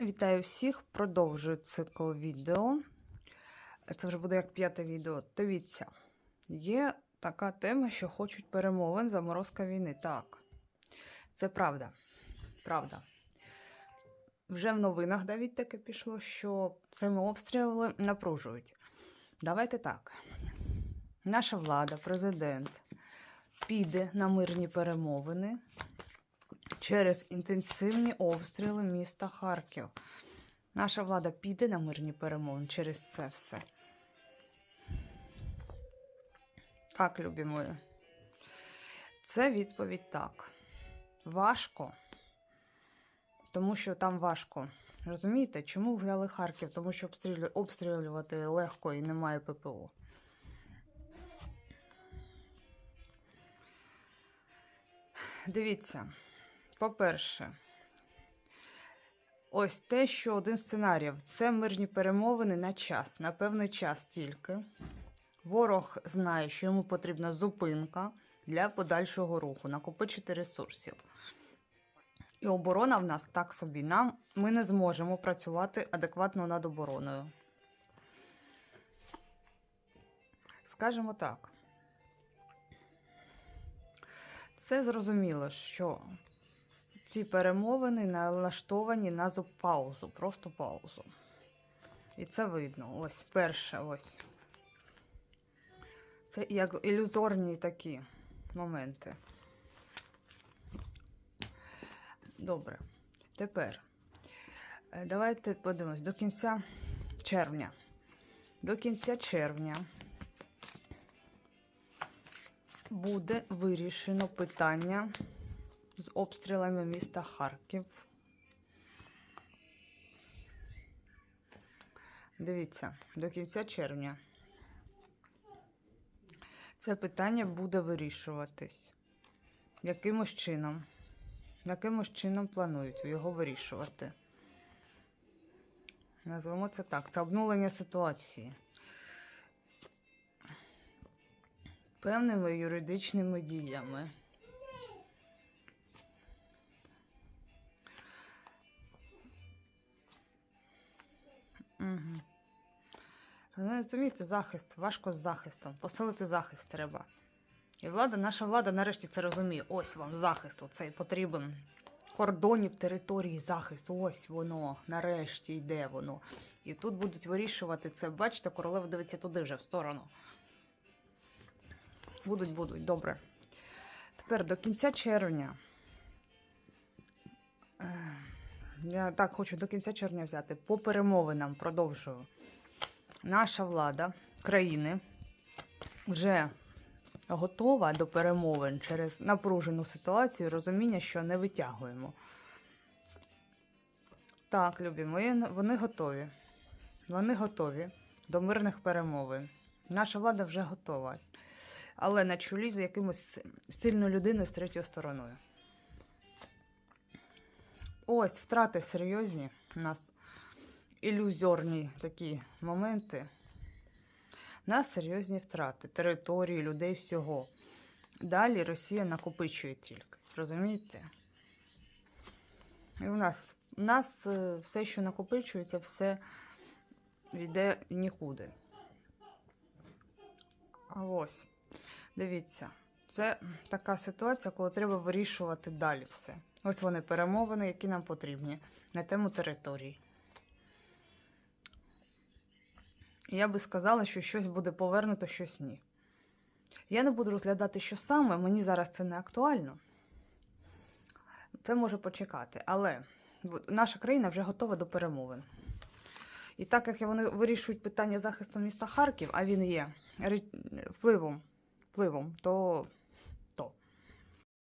Вітаю всіх! Продовжую цикл відео. Це вже буде як п'яте відео. Дивіться, є така тема, що хочуть перемовин заморозка війни. Так, це правда. Правда. Вже в новинах навіть таке пішло, що цими обстрілами напружують. Давайте так. Наша влада, президент піде на мирні перемовини через інтенсивні обстріли міста Харків. Наша влада піде на мирні перемовини через це все. Так, любі мої. Це відповідь так. Важко. Тому що там важко. Розумієте, чому взяли Харків? Тому що обстрілю- обстрілювати легко і немає ППО. Дивіться, по-перше, ось те, що один з сценаріїв це мирні перемовини на час, на певний час тільки. Ворог знає, що йому потрібна зупинка для подальшого руху, накопичити ресурсів. І оборона в нас так собі. Нам ми не зможемо працювати адекватно над обороною. Скажемо так. Це зрозуміло, що ці перемовини налаштовані на паузу, просто паузу. І це видно. Ось перше, ось. Це як ілюзорні такі моменти. Добре. Тепер е, давайте подивимось до кінця червня. До кінця червня буде вирішено питання з обстрілами міста Харків. Дивіться, до кінця червня. Це питання буде вирішуватись. Якимось чином. Якимось чином планують його вирішувати. Назвемо це так. Це обнулення ситуації. Певними юридичними діями. Угу. Розумієте, захист, важко з захистом. Посилити захист треба. І влада, наша влада нарешті це розуміє. Ось вам захист, оцей потрібен. Кордонів території захист. Ось воно, нарешті йде воно. І тут будуть вирішувати це. Бачите, королева дивиться туди вже в сторону. Будуть, будуть, добре. Тепер до кінця червня. Я так хочу до кінця червня взяти. По перемовинам продовжую. Наша влада країни вже готова до перемовин через напружену ситуацію, розуміння, що не витягуємо. Так, любі мої, вони готові. Вони готові до мирних перемовин. Наша влада вже готова. Але на чолі з якимось сильною людиною з третьою стороною. Ось втрати серйозні у нас ілюзорні такі моменти. У нас серйозні втрати території, людей, всього. Далі Росія накопичує тільки. Розумієте? І у нас, у нас е, все, що накопичується, все йде нікуди. А ось, дивіться, це така ситуація, коли треба вирішувати далі все. Ось вони перемовини, які нам потрібні на тему території. Я би сказала, що щось буде повернуто, щось ні. Я не буду розглядати, що саме, мені зараз це не актуально. Це може почекати. Але наша країна вже готова до перемовин. І так як вони вирішують питання захисту міста Харків, а він є впливом, впливом то